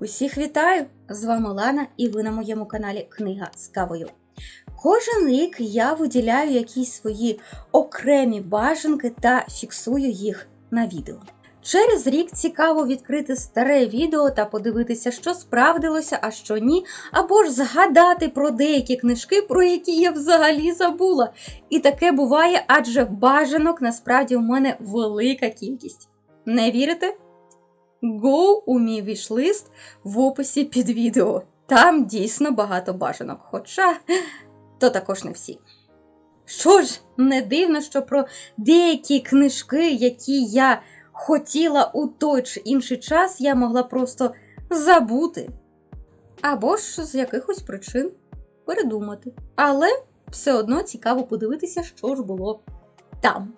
Усіх вітаю! З вами Лана, і ви на моєму каналі Книга з кавою. Кожен рік я виділяю якісь свої окремі бажанки та фіксую їх на відео. Через рік цікаво відкрити старе відео та подивитися, що справдилося, а що ні, або ж згадати про деякі книжки, про які я взагалі забула. І таке буває, адже бажанок насправді у мене велика кількість. Не вірите? Go у мій вішлист в описі під відео. Там дійсно багато бажанок, хоча то також не всі. Що ж, не дивно, що про деякі книжки, які я хотіла у той чи інший час, я могла просто забути. Або ж з якихось причин передумати. Але все одно цікаво подивитися, що ж було там.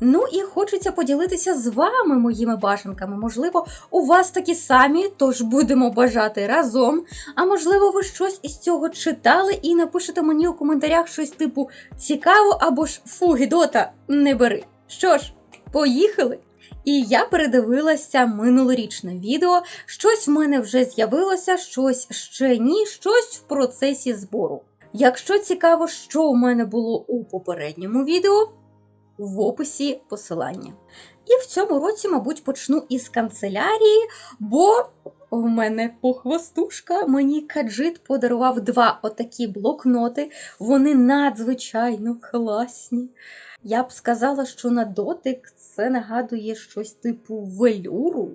Ну і хочеться поділитися з вами моїми бажанками. Можливо, у вас такі самі, тож будемо бажати разом. А можливо, ви щось із цього читали і напишете мені у коментарях щось типу цікаво або ж фу, гідота, не бери. Що ж, поїхали! І я передивилася минулорічне відео. Щось в мене вже з'явилося, щось ще ні, щось в процесі збору. Якщо цікаво, що у мене було у попередньому відео, в описі посилання. І в цьому році, мабуть, почну із канцелярії, бо у мене похвастушка, мені каджит подарував два отакі блокноти. Вони надзвичайно класні. Я б сказала, що на дотик це нагадує щось типу велюру.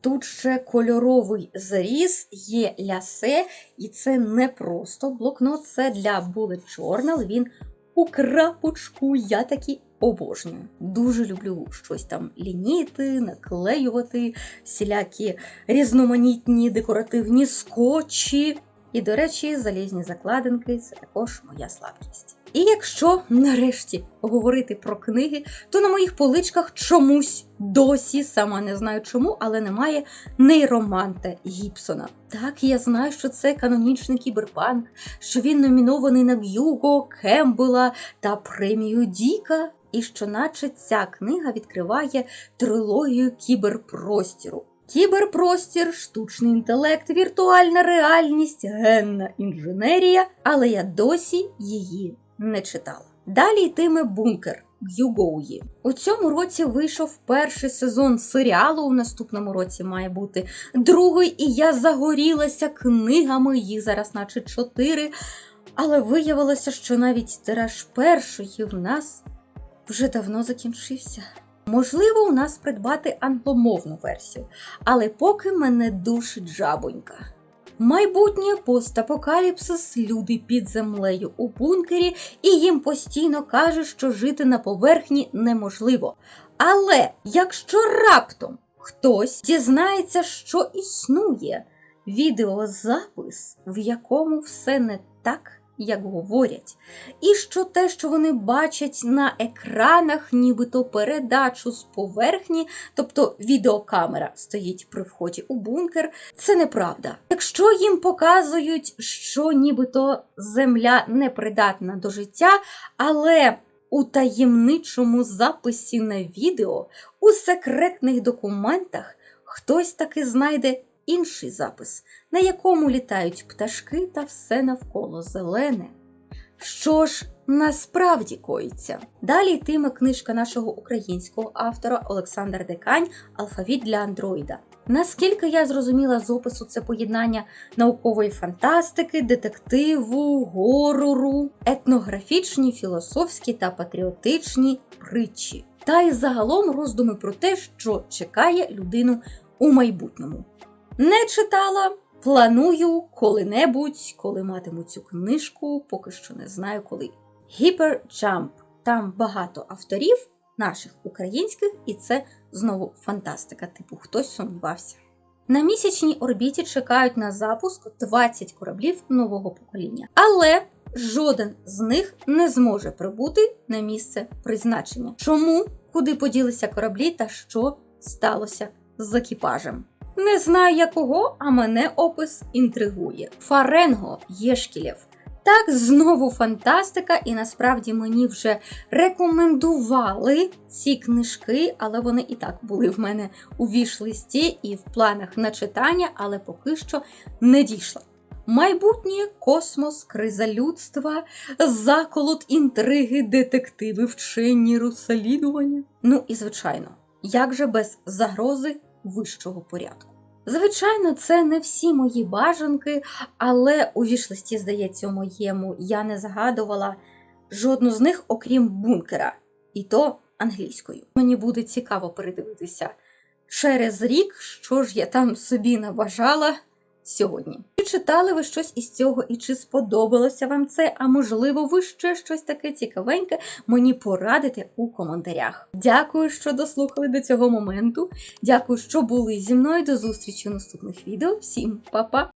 Тут ще кольоровий зріз, є лясе, і це не просто блокнот, це для bullet journal. Він у крапочку. Я такі обожнюю. Дуже люблю щось там лініти, наклеювати, всілякі різноманітні декоративні скотчі. І, до речі, залізні закладинки це також моя слабкість. І якщо нарешті говорити про книги, то на моїх поличках чомусь досі, сама не знаю чому, але немає нейроманта Гібсона. Так, я знаю, що це канонічний кіберпанк, що він номінований на Гюго, Кембела та премію Діка, і що, наче ця книга відкриває трилогію кіберпростіру. Кіберпростір, штучний інтелект, віртуальна реальність, генна інженерія, але я досі її не читала. Далі йтиме бункер Гюгоуї. У цьому році вийшов перший сезон серіалу. У наступному році має бути другий, і я загорілася книгами, їх зараз, наче чотири. Але виявилося, що навіть тираж першої в нас вже давно закінчився. Можливо, у нас придбати англомовну версію, але поки мене душить жабонька. Майбутнє постапокаліпсис, люди під землею у бункері, і їм постійно кажуть, що жити на поверхні неможливо. Але якщо раптом хтось дізнається, що існує відеозапис, в якому все не так, як говорять, і що те, що вони бачать на екранах, нібито передачу з поверхні, тобто відеокамера стоїть при вході у бункер, це неправда. Якщо їм показують, що нібито земля непридатна до життя, але у таємничому записі на відео, у секретних документах хтось таки знайде інший запис, на якому літають пташки та все навколо зелене. Що ж насправді коїться? Далі йтиме книжка нашого українського автора Олександра Декань Алфавіт для андроїда. Наскільки я зрозуміла з опису, це поєднання наукової фантастики, детективу, горору, етнографічні, філософські та патріотичні притчі. Та й загалом роздуми про те, що чекає людину у майбутньому. Не читала, планую коли-небудь, коли матиму цю книжку, поки що не знаю коли. Hyper Там багато авторів, наших українських, і це знову фантастика, типу хтось сумнівався. На місячній орбіті чекають на запуск 20 кораблів нового покоління, але жоден з них не зможе прибути на місце призначення. Чому, куди поділися кораблі та що сталося з екіпажем? Не знаю якого, а мене опис інтригує. Фаренго Єшкілєв. Так, знову фантастика, і насправді мені вже рекомендували ці книжки, але вони і так були в мене у віш-листі і в планах на читання, але поки що не дійшла. Майбутнє, космос, криза людства, заколот, інтриги, детективи, вчені розслідування. Ну і звичайно, як же без загрози вищого порядку? Звичайно, це не всі мої бажанки, але у вішлисті, здається, моєму я не згадувала жодну з них, окрім бункера, і то англійською. Мені буде цікаво передивитися через рік, що ж я там собі набажала сьогодні. Чи читали ви щось із цього, і чи сподобалося вам це? А можливо, ви ще щось таке цікавеньке мені порадите у коментарях. Дякую, що дослухали до цього моменту. Дякую, що були зі мною. До зустрічі у наступних відео. Всім па-па!